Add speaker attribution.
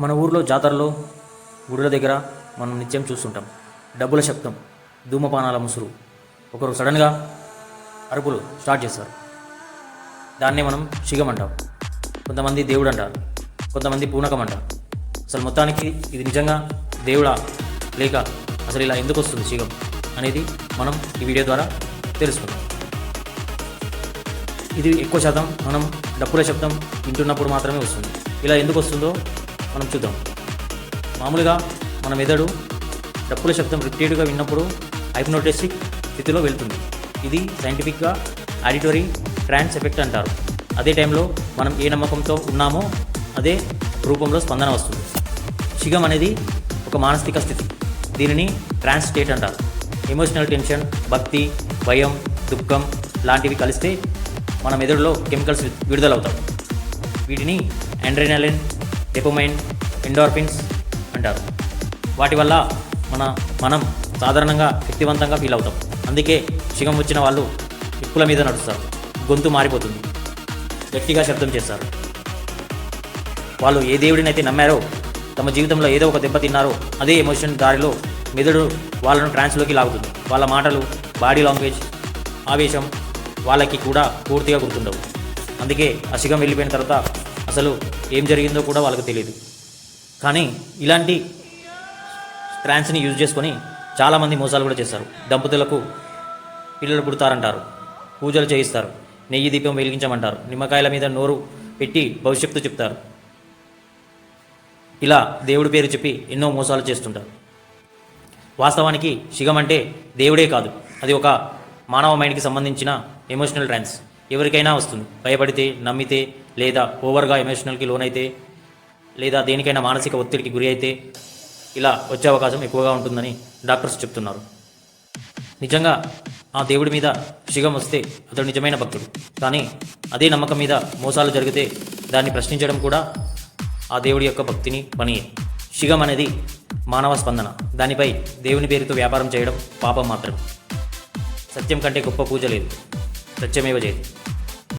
Speaker 1: మన ఊర్లో జాతరలో గుడుల దగ్గర మనం నిత్యం చూస్తుంటాం. డబ్బుల శబ్దం ధూమపానాల ముసురు. ఒకరు సడన్గా అరుపులు స్టార్ట్ చేస్తారు. దాన్నే మనం శిగం అంటాం. కొంతమంది దేవుడు అంటారు కొంతమంది పూనకం అంటారు అసలు మొత్తానికి ఇది నిజంగా దేవుడా? లేక అసలు ఇలా ఎందుకు వస్తుంది శిగం అనేది మనం ఈ వీడియో ద్వారా తెలుసుకుందాం. ఇది ఎక్కువ శాతం మనం డప్పుల శబ్దం వింటున్నప్పుడు మాత్రమే వస్తుంది. ఇలా ఎందుకు వస్తుందో మనం చూద్దాం. మామూలుగా మన మెదడు డప్పుల శబ్దం రిపీటెడ్గా విన్నప్పుడు హైప్నోటిసిక్ స్థితిలో వెళ్తుంది. ఇది సైంటిఫిక్గా ఆడిటరీ ట్రాన్స్ ఎఫెక్ట్ అంటారు. అదే టైంలో మనం ఏ నమ్మకంతో ఉన్నామో అదే రూపంలో స్పందన వస్తుంది. శిగం అనేది ఒక మానసిక స్థితి. దీనిని ట్రాన్స్ స్టేట్ అంటారు. ఎమోషనల్ టెన్షన్ భక్తి భయం దుఃఖం లాంటివి కలిస్తే మన మెదడులో కెమికల్స్ విడుదలవుతాయి. వీటిని ఎండ్రెనలిన్ డిపోమైన్ ఎండోర్ఫిన్స్ అంటారు. వాటి వల్ల మన మనం సాధారణంగా శక్తివంతంగా ఫీల్ అవుతాం. అందుకే శిగం వచ్చిన వాళ్ళు ఇప్పుల మీద నడుస్తారు. గొంతు మారిపోతుంది. గట్టిగా శబ్దం చేస్తారు. వాళ్ళు ఏ దేవుడినైతే నమ్మారో తమ జీవితంలో ఏదో ఒక దెబ్బ తిన్నారో అదే ఎమోషన్ దారిలో మెదడు వాళ్ళను ట్రాన్స్లోకి లాగుతుంది. వాళ్ళ మాటలు బాడీ లాంగ్వేజ్ ఆవేశం వాళ్ళకి కూడా పూర్తిగా గుర్తుండవు. అందుకే అసిగం వెళ్ళిపోయిన తర్వాత అసలు ఏం జరిగిందో కూడా వాళ్ళకి తెలియదు కానీ ఇలాంటి ట్రాన్స్ని యూజ్ చేసుకొని చాలామంది మోసాలు కూడా చేస్తారు. దంపతులకు పిల్లలు పుడతారంటారు. పూజలు చేయిస్తారు. నెయ్యి దీపం వెలిగించమంటారు. నిమ్మకాయల మీద నోరు పెట్టి భవిష్యత్తు చెప్తారు. ఇలా దేవుడి పేరు చెప్పి ఎన్నో మోసాలు చేస్తుంటారు. వాస్తవానికి శిగం అంటే దేవుడే కాదు. అది ఒక మానవ మైండ్కి సంబంధించిన ఎమోషనల్ ట్రాన్స్ ఎవరికైనా వస్తుంది. భయపడితే నమ్మితే లేదా ఓవర్గా ఎమోషనల్కి లోనైతే లేదా దేనికైనా మానసిక ఒత్తిడికి గురి అయితే ఇలా వచ్చే అవకాశం ఎక్కువగా ఉంటుందని డాక్టర్స్ చెప్తున్నారు. నిజంగా ఆ దేవుడి మీద శిగం వస్తే అతడు నిజమైన భక్తుడు. కానీ అదే నమ్మకం మీద మోసాలు జరిగితే దాన్ని ప్రశ్నించడం కూడా ఆ దేవుడి యొక్క భక్తిని పనియే. శిగం అనేది మానవ స్పందన. దానిపై దేవుని పేరుతో వ్యాపారం చేయడం పాపం మాత్రం సత్యం కంటే గొప్ప పూజ లేదు. సత్యమేవ చేయదు